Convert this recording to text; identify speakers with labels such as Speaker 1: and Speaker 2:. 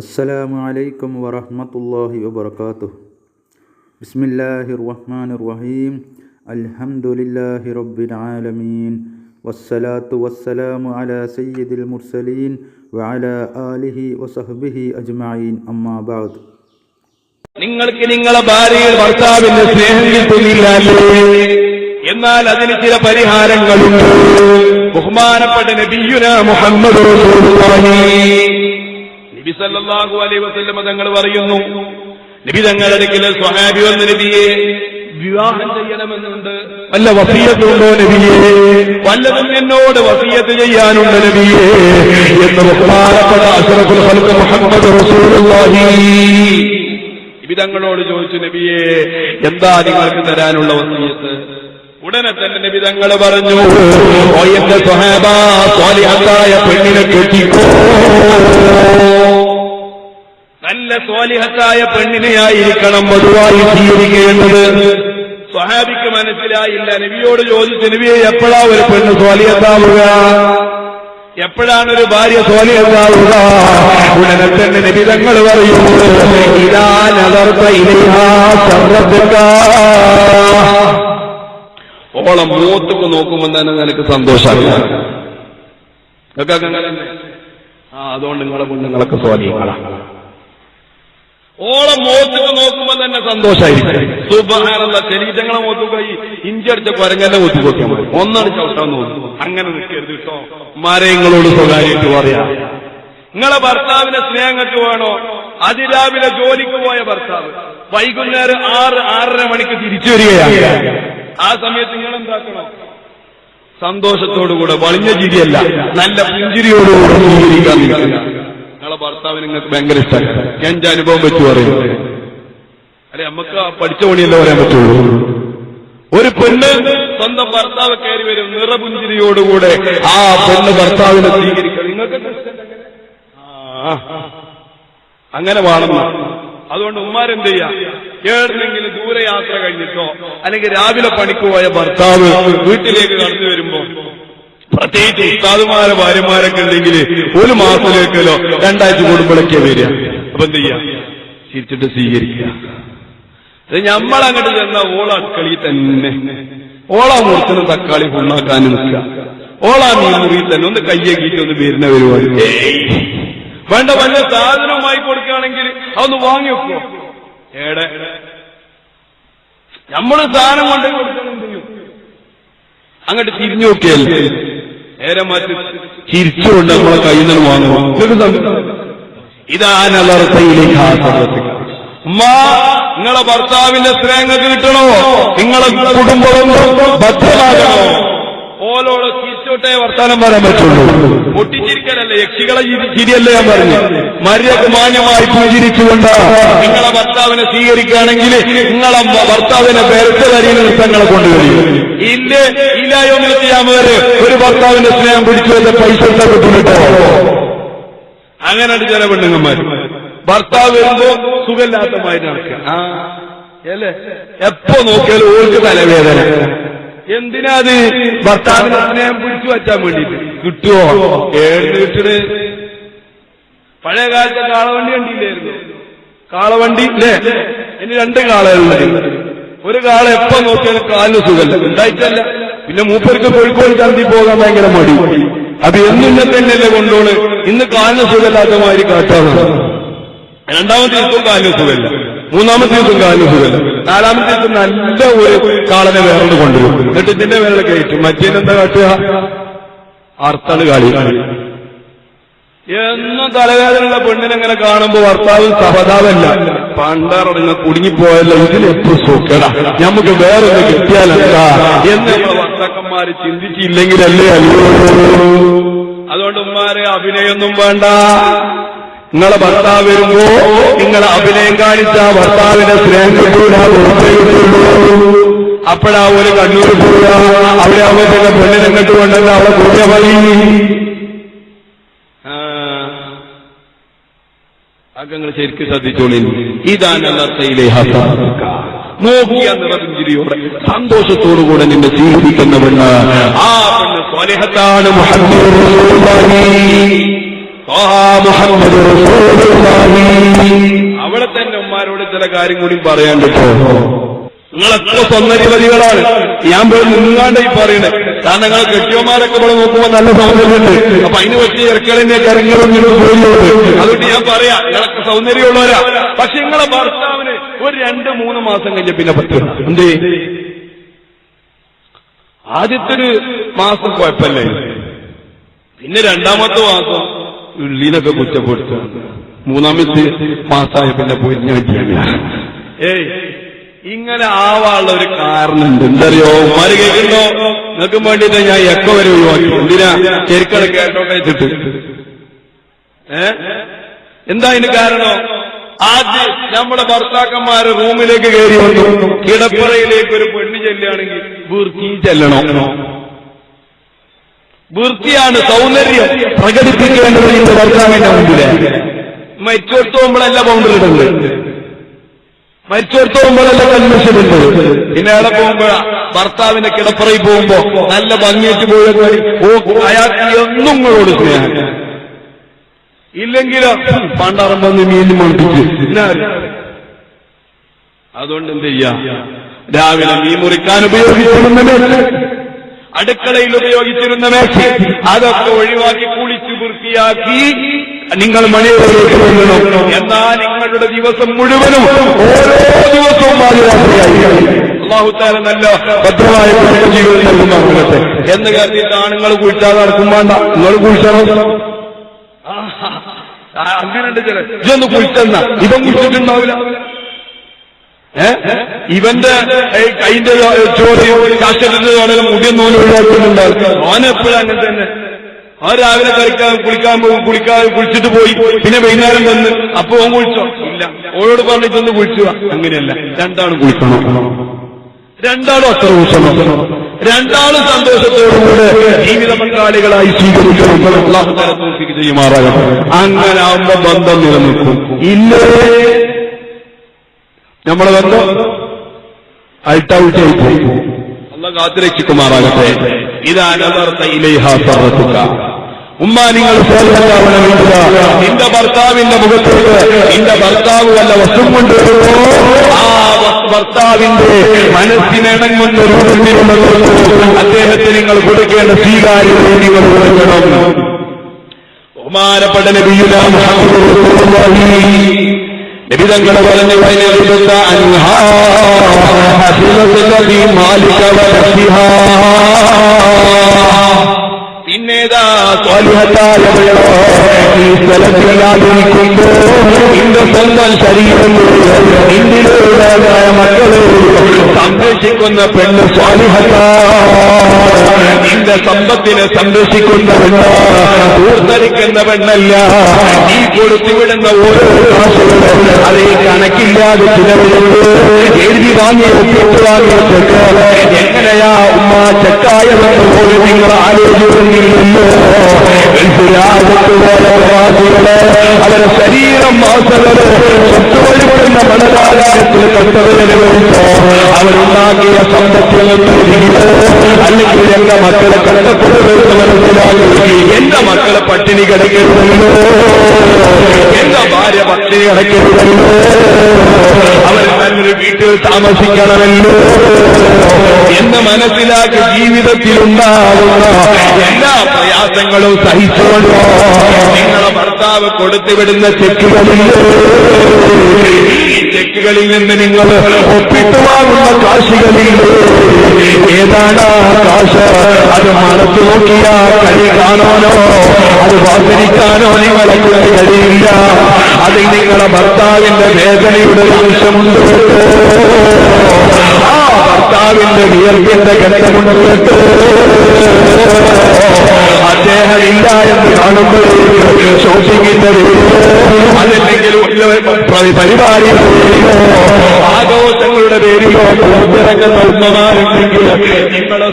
Speaker 1: അസ്സലാമു അലൈക്കും വറഹ്മത്തുള്ളാഹി വബർക്കാത്തു ബിസ്മില്ലാഹിർ റഹ്മാനിർ റഹീം അൽഹംദുലില്ലാഹി റബ്ബിൽ ആലമീൻ വസ്സലാത്തു വസ്സലാമു അലാ സയ്യിദിൽ മുർസലീൻ വഅലാ ആലിഹി വസഹ്ബിഹി അജ്മഈൻ. അമ്മാ ബഅദ്.
Speaker 2: നിങ്ങൾക്ക് നിങ്ങളെ ഭാര്യയിൽ ഭർത്താവിന്റെ സ്നേഹം കിട്ടുന്നില്ലല്ലോ എന്നാൽ അതിന് ചില പരിഹാരങ്ങളുണ്ട്. ബഹുമാനപ്പെട്ട നബിയുന മുഹമ്മദ് റസൂലുള്ളാഹി. നബി സല്ലല്ലാഹു അലൈഹി വസല്ലം തങ്ങൾ പറയുന്നു നബി തങ്ങളുടെ അടുക്കൽ സ്വഹാബി വന്ന നബിയെ വിവാഹം ചെയ്യണമെന്നുണ്ട്. വല്ല വസീയത്തുണ്ടോ നബിയെ? വല്ലതും എന്നോട് വസീയത്ത് ചെയ്യാനുണ്ട് നബിയെ. എന്ന് ബഹുമാനപ്പെട്ട അഷ്റഫുൽ ഖൽഖ് മുഹമ്മദ് റസൂലുള്ളാഹി. നിബിതങ്ങളോട് ചോദിച്ചു നബിയെ എന്താ നിങ്ങൾക്ക് തരാനുള്ള വസീയത്ത്? ഉടനെ തന്നെ നിബിതങ്ങൾ പറഞ്ഞു "ഓ എന്റെ സ്വഹാബ സ്വാലിഹത്തായ പെണ്ണിനെ കെട്ടിക്കോ. നല്ല സ്വാലിഹത്തായ പെണ്ണിനെയായിരിക്കണം വധുവായി സ്വീകരിക്കേണ്ടത് സ്വഹാബിക്ക് മനസ്സിലായില്ല. നബിയോട് ചോദിച്ചു നബിയെ എപ്പോഴാ ഒരു പെണ്ണ് സ്വാലിഹത്താവുക? എപ്പോഴാണ് ഒരു ഭാര്യ സ്വാലിഹത്താവുക? ഉടനെ തന്നെ പറയുന്നു നദർത്ത ഇലൈഹാ സർറത്തുക. ഓളം മൂത്തൊക്കെ നോക്കുമ്പോൾ തന്നെ നിനക്ക് അങ്ങനെ ആ അതുകൊണ്ട് നിങ്ങളെ കൊണ്ട് നിങ്ങളൊക്കെ സ്വാധീനങ്ങളാണ് ഓളം മോത്തുക്ക് നോക്കുമ്പോ തന്നെ സന്തോഷമായിരിക്കും സുബാനുള്ള ശരീരങ്ങളെ മോത്തുക ഈ ഇഞ്ചടിച്ച കുരങ്ങന്റെ മോത്തു നോക്കിയാൽ മതി ഒന്നാണ് ചവിട്ടാൻ നോക്കും അങ്ങനെ നിൽക്കരുത് കേട്ടോ. മരങ്ങളോട് സ്വകാര്യമായിട്ട് പറയാം. നിങ്ങളെ ഭർത്താവിനെ സ്നേഹങ്ങൾക്ക് വേണോ അതിരാവിലെ ജോലിക്ക് പോയ ഭർത്താവ്. വൈകുന്നേരം ആറ് ആറര മണിക്ക് തിരിച്ചു വരികയാണ്. ആ സമയത്ത് നിങ്ങൾ എന്താക്കണം? സന്തോഷത്തോടുകൂടെ വളിഞ്ഞ ചിരിയല്ല നല്ല പുഞ്ചിരിയോടുകൂടെ ജീവിക്കാൻ നിൽക്കുക. നിങ്ങളെ ഭർത്താവിന് നിങ്ങൾക്ക് ഭയങ്കര ഇഷ്ടമാണ് എന്റെ അനുഭവം വെച്ചു പറയും. അല്ലെ നമുക്ക് പഠിച്ച പണിയല്ലേ പറയാൻ പറ്റുള്ളൂ. ഒരു പെണ്ണ് സ്വന്തം ഭർത്താവ് കയറി വരും നിറപുഞ്ചിരിയോടുകൂടെ ആ പെണ്ണ് ഭർത്താവിനെ സ്വീകരിക്കുക നിങ്ങൾക്ക് അങ്ങനെ വേണം. അതുകൊണ്ട് ഉമ്മാരെന്ത് ചെയ്യാം? ഏതെങ്കിലും ദൂരയാത്ര കഴിഞ്ഞിട്ടോ അല്ലെങ്കിൽ രാവിലെ പണിക്ക് പോയ ഭർത്താവ് വീട്ടിലേക്ക് കടന്നു വരുമ്പോ പ്രത്യേകിച്ച് ഉസ്താദുമാരെ ഭാര്യമാരൊക്കെ ഉണ്ടെങ്കിൽ ഒരു മാസത്തിലേക്കല്ലോ രണ്ടാഴ്ച കൂടുമ്പോഴൊക്കെ വരിക. അപ്പൊ എന്ത് ചെയ്യാം? ചിരിച്ചിട്ട് സ്വീകരിക്കുക. അത് ഞമ്മളങ്ങോട്ട് ചെന്ന ഓള തന്നെ. ഓള മുറിച്ചിന് തക്കാളി ഉണ്ടാക്കാനും നിൽക്കുക ഓള മീൻ മുറി തന്നെ. ഒന്ന് കയ്യേക്കിട്ട് ഒന്ന് വരുന്ന പരിപാടി. വേണ്ട വല്ല സാധനവുമായി കൊടുക്കുകയാണെങ്കിൽ അതൊന്ന് വാങ്ങി വെക്കോ. ഏടെ നമ്മൾ സാധനം കൊണ്ട് കൊടുക്കണം അങ്ങോട്ട് തിരിഞ്ഞു നോക്കിയല്ലേ നേരെ മാറ്റി ചിരിച്ചുകൊണ്ട് നമ്മളെ കയ്യിൽ നിന്ന് വാങ്ങുമോ ഇതാണ് ഉമ്മ നിങ്ങളെ ഭർത്താവിന്റെ സ്നേഹങ്ങൾക്ക് കിട്ടണോ നിങ്ങളെ കുടുംബവും ഭദ്രമാകണോ ഓലോട് ചിരിച്ചോട്ടേ വർത്താനം പറയാൻ പറ്റുള്ളൂ പൊട്ടിച്ചിരിക്കലല്ലേ യക്ഷികളെ ചിരി- ചിരിയല്ലേ ഞാൻ പറഞ്ഞു മര്യാദ മാന്യമായി പൂജിരിച്ചുകൊണ്ട് നിങ്ങളെ ഭർത്താവിനെ സ്വീകരിക്കുകയാണെങ്കിൽ നിങ്ങളെ ഭർത്താവിനെ വെറുതെ കരിയിൽ നൃത്തങ്ങളെ കൊണ്ടുവരും ഇല്ലേ ഇല്ലായോ ചെയ്യാൻ വരെ ഒരു ഭർത്താവിന്റെ സ്നേഹം പിടിച്ചു വെച്ച പൈസ അങ്ങനെ ചില പെണ്ണുങ്ങന്മാര് ഭർത്താവ് വരുമ്പോ സുഖമില്ലാത്തമായി നടക്കുക. ആ എപ്പോ നോക്കിയാലും ഓർക്ക് തലവേദന. എന്തിനാ അത്? ഭർത്താവിനെ സ്നേഹം പിടിച്ചു വച്ചാൻ വേണ്ടിട്ട് കിട്ടുവോ? ഏഴ് കിട്ടണ് പഴയ കാലത്തെ കാളവണ്ടി കണ്ടില്ലായിരുന്നു കാളവണ്ടി ഇല്ലേ ഇനി രണ്ട് കാളകളുണ്ട്. ഒരു കാള എപ്പോ നോക്കിയാലും കാലിന് സുഖമല്ല. ഉണ്ടായിട്ടല്ല. പിന്നെ മൂപ്പർക്ക് കോഴിക്കോട് ചന്തി പോകാൻ ഭയങ്കര മടി. അത് എന്നിന്നെ തന്നെയല്ലേ കൊണ്ടോൾ ഇന്ന് കാലിന് സുഖമില്ലാത്ത മാതിരി കാട്ടാണ്. രണ്ടാമത്തെ ദിവസം കാലിന് സുഖമില്ല. മൂന്നാമത്തെ ദിവസം കാലിന് സുഖമില്ല. നാലാമത്തെ ദിവസം നല്ല ഒരു കാളനെ വേറെ കൊണ്ടുവരും. എന്നിട്ട് ഇതിന്റെ വേറെ കയറ്റും. മറ്റേനെന്താ കാട്ടുക? അർത്താണ് കാളി. എന്നും തലവേദനയുള്ള പെണ്ണിനെങ്ങനെ കാണുമ്പോ ഭർത്താവ് സഹതാവല്ല പണ്ടാറടങ്ങ കുടുങ്ങിപ്പോയല്ലോ ഇതിലെപ്പോ സൂക്കട? നമുക്ക് വേറൊന്ന് കിട്ടിയാലെന്താ എന്ന് ഭർത്താക്കന്മാര് ചിന്തിച്ചില്ലെങ്കിലല്ലേ അല്ലോ? അതുകൊണ്ട് ഉമ്മാരെ അഭിനയൊന്നും വേണ്ട. നിങ്ങളെ ഭർത്താവ് വരുമ്പോ നിങ്ങൾ അഭിനയം കാണിച്ച ഭർത്താവിന്റെ സ്നേഹം അപ്പോഴാ ഒരു കണ്ണൂർ പോവുക. അവിടെ അവരുടെ പെണ്ണിനെ കണ്ടുകൊണ്ടല്ല അവളെ കൂട്ടിയ അകങ്ങൾ ശരിക്കും ശ്രദ്ധിച്ചോളി ഇതാണ് നോക്കിയ നിറപുഞ്ചിരിയോടെ സന്തോഷത്തോടുകൂടെ നിന്നെ സ്വീകരിക്കുന്നവണ്ണ് ആ പെണ്ണ് സ്വലഹത്താണ് മുഹമ്മദ്. അവിടെ തന്നെ ഉമ്മാരോട് ചില കാര്യം കൂടി പറയാൻ കിട്ടുമോ നിങ്ങളൊക്കെ സ്വന്തരിപതികളാണ് ഞാൻ പോയി നിന്നാണ്ട് ഈ പറയണേ. കാരണം നിങ്ങൾ കെട്ടിയമാരൊക്കെ ഇവിടെ നോക്കുമ്പോ നല്ല സൗന്ദര്യമുണ്ട്. അപ്പൊ അതിന് പറ്റിയ ഇറക്കളിന്റെ കരങ്ങളും നിങ്ങൾ അതുകൊണ്ട് ഞാൻ പറയാം നിങ്ങളൊക്കെ സൗന്ദര്യമുള്ളവരാ. പക്ഷെ നിങ്ങളെ ഭർത്താവിന് ഒരു രണ്ട് മൂന്ന് മാസം കഴിഞ്ഞ പിന്നെ പറ്റും. എന്തേ? ആദ്യത്തെ ഒരു മാസം കുഴപ്പമില്ലേ. പിന്നെ രണ്ടാമത്തെ മാസം ഉള്ളിനൊക്കെ കുറ്റപ്പെടുത്തും. മൂന്നാമത്തെ മാസമായ പിന്നെ പോയി ഞാൻ ഏയ് ഇങ്ങനെ ആവാനുള്ള ഒരു കാരണമുണ്ട്. എന്തറിയോ? ഉമ്മാര് കേൾക്കുന്നോ നിങ്ങൾക്കും വേണ്ടിയിട്ട് ഞാൻ എക്കോ വരെ ഒഴിവാക്കി. എന്തിനാ? ശരിക്കട ഏ? എന്താ അതിന് കാരണം? ആദ്യം നമ്മുടെ ഭർത്താക്കന്മാര് റൂമിലേക്ക് കയറി വന്നു. കിടപ്പറയിലേക്ക് ഒരു പെണ്ണ് ചെല്ലുകയാണെങ്കിൽ വൃത്തി ചെല്ലണോ. വൃത്തിയാണ് സൗന്ദര്യം. പ്രകടിപ്പിക്കേണ്ടത് ഭർത്താവിന്റെ മുമ്പിലെ. മരിച്ചോടത്ത് പോകുമ്പോഴല്ല ബൗണ്ടറി ഇടുന്നത്. മരിച്ചോടത്ത് പോകുമ്പോഴല്ല ഇടുന്നത് പിന്നെ അവിടെ പോകുമ്പോഴാ ഭർത്താവിന്റെ കിടപ്പറയിൽ പോകുമ്പോ നല്ല ഭംഗിയിട്ട് പോയി ഓ അയാൾക്ക് എന്നും ഇങ്ങോട് ഇല്ലെങ്കിലോ പണ്ടാറം വന്ന് മീൻ അതുകൊണ്ട് എന്ത് ചെയ്യാ? രാവിലെ മീൻ മുറിക്കാൻ ഉപയോഗിച്ചിരുന്ന മേശ അടുക്കളയിൽ ഉപയോഗിച്ചിരുന്ന മേശ അതൊക്കെ ഒഴിവാക്കി കുളിച്ചു വൃത്തിയാക്കി നിങ്ങൾ മണിയോട് വരണം എന്നാ നിങ്ങളുടെ ദിവസം മുഴുവനും ഓരോ ദിവസവും പാതിരാത്രിയായി അള്ളാഹുത്താല നല്ല ഭദ്രമായ ജീവിതം നൽകുന്ന അങ്ങനത്തെ എന്ന് കരുതിയിട്ടാണ് നിങ്ങൾ കുഴിച്ചാൽ നടക്കും വേണ്ട. നിങ്ങൾ കുഴിച്ചണം. അങ്ങനെയുണ്ട് ചില ഇതൊന്ന് കുഴിച്ചെന്ന. ഇവൻ കുഴിച്ചിട്ടുണ്ടാവില്ല. ഇവന്റെ കൈന്റെ ചോദ്യം ആണെങ്കിലും മുടിയൊന്നും ഒഴിവാക്കുന്നുണ്ടാവും അവനെപ്പോഴും അങ്ങനെ തന്നെ. ആ രാവിലെ കളിക്കാൻ കുളിക്കാൻ പോകും കുളിക്കാൻ കുളിച്ചിട്ട് പോയി. പിന്നെ വൈകുന്നേരം വന്ന് അപ്പൊ ഓൻ കുളിച്ചോ? ഇല്ല. ഓരോട് പറഞ്ഞിട്ടൊന്ന് കുളിച്ചു. അങ്ങനെയല്ല. രണ്ടാളും കുളിക്കണം. രണ്ടാളും അത്ര ഊഷണം രണ്ടാളും സന്തോഷത്തോടുകൂടെ ജീവിത പങ്കാളികളായി സ്വീകരിക്കണം. ചെയ്യുമാറാകണം അങ്ങനെ ആവുമ്പോ ബന്ധം നിലനിൽക്കും. ഇല്ലേ? നമ്മളെ ബന്ധം അൾട്ടൗട്ടായി പോയി അല്ല കാത്തിരക്ഷിക്കുമാറാകട്ടെ. ഇതാണ് നദർത്ത സർവത്തുക ഉമ്മ നിങ്ങൾ സ്വാധീനമാവണമെന്നില്ല നിന്റെ ഭർത്താവിന്റെ മുഖത്തേക്ക് നിന്റെ ഭർത്താവ് വല്ല വസ്തു കൊണ്ടുവരുമോ? ആ ഭർത്താവിന്റെ മനസ്സിനിണങ്ങുന്ന രൂപത്തിലുള്ള അദ്ദേഹത്തിന് നിങ്ങൾ കൊടുക്കേണ്ട സ്വീകാര്യത നിങ്ങൾ കൊടുക്കണം. ബഹുമാനപ്പെട്ട നബിയുല നിബിതങ്ങൾ പറഞ്ഞു കഴിഞ്ഞ അൻഹാ മാലിക പിന്നേതാ സ്വാലിഹത്തായവയോ ഈ സ്ഥലത്തില്ലാതിരിക്കുമ്പോ നിന്റെ സ്വന്തം ശരീരം നിന്നിലൂടെയായ മക്കളെ സംരക്ഷിക്കുന്ന പെണ്ണ് സ്വാലിഹത്ത. നിന്റെ സമ്പത്തിനെ സംരക്ഷിക്കുന്ന പെണ്ണ്. ഊർദ്ധരിക്കുന്ന പെണ്ണല്ല. നീ കൊടുത്തുവിടുന്ന ഓരോ കാശുകളും അതേ കണക്കില്ലാതെ ചിലവരുണ്ട് എഴുതി വാങ്ങിയ ഒപ്പിട്ട് വാങ്ങിയ എങ്ങനെയാ ഉമ്മ آية القرآن اقرأ عليه من الله الفرعون والرادي على السرير ما سلمه കണ്ടവരനുഭവിച്ചോ അവരുണ്ടാക്കിയ സമ്പത്തിൽ അല്ലെങ്കിൽ എന്റെ മക്കളെ കഷ്ടപ്പെടുന്നത് മനസ്സിലാക്കി എന്റെ മക്കളെ പട്ടിണി കിടക്കരുതല്ലോ. എന്റെ ഭാര്യ പട്ടിണി കിടക്കരുതല്ലോ. അവർ നല്ലൊരു വീട്ടിൽ താമസിക്കണമല്ലോ. എന്ന് മനസ്സിലാക്കി ജീവിതത്തിലുണ്ടാകുന്ന എല്ലാ പ്രയാസങ്ങളും സഹിച്ചുകൊണ്ടോ. ഭർത്താവ് കൊടുത്തുവിടുന്ന ചെക്കുകളിൽ ചെക്കുകളിൽ നിന്ന് നിങ്ങൾ ഒപ്പിട്ട് കാശികളിൽ ഏതാണ് കാശ്? അത് മറത്തു നോക്കിയാ കളി കാണാനോ? അത് വാസനിക്കാനോ നിങ്ങളെ കഴിയില്ല. അതിൽ നിങ്ങളെ ഭർത്താവിന്റെ വേദനയുടെ ആ ഭർത്താവിന്റെ വിയർപ്പിന്റെ ഘട്ടമുണ്ട് അദ്ദേഹം ഇല്ല എന്ന് കാണുമ്പോഴേക്ക് ഷോപ്പിങ്ങിന്റെ അതല്ലെങ്കിൽ പരിപാടി ആഘോഷങ്ങളുടെ പേരിലോ പുറത്തിറങ്ങുന്ന ഉമ്മമാരുണ്ടെങ്കിൽ നിങ്ങളെ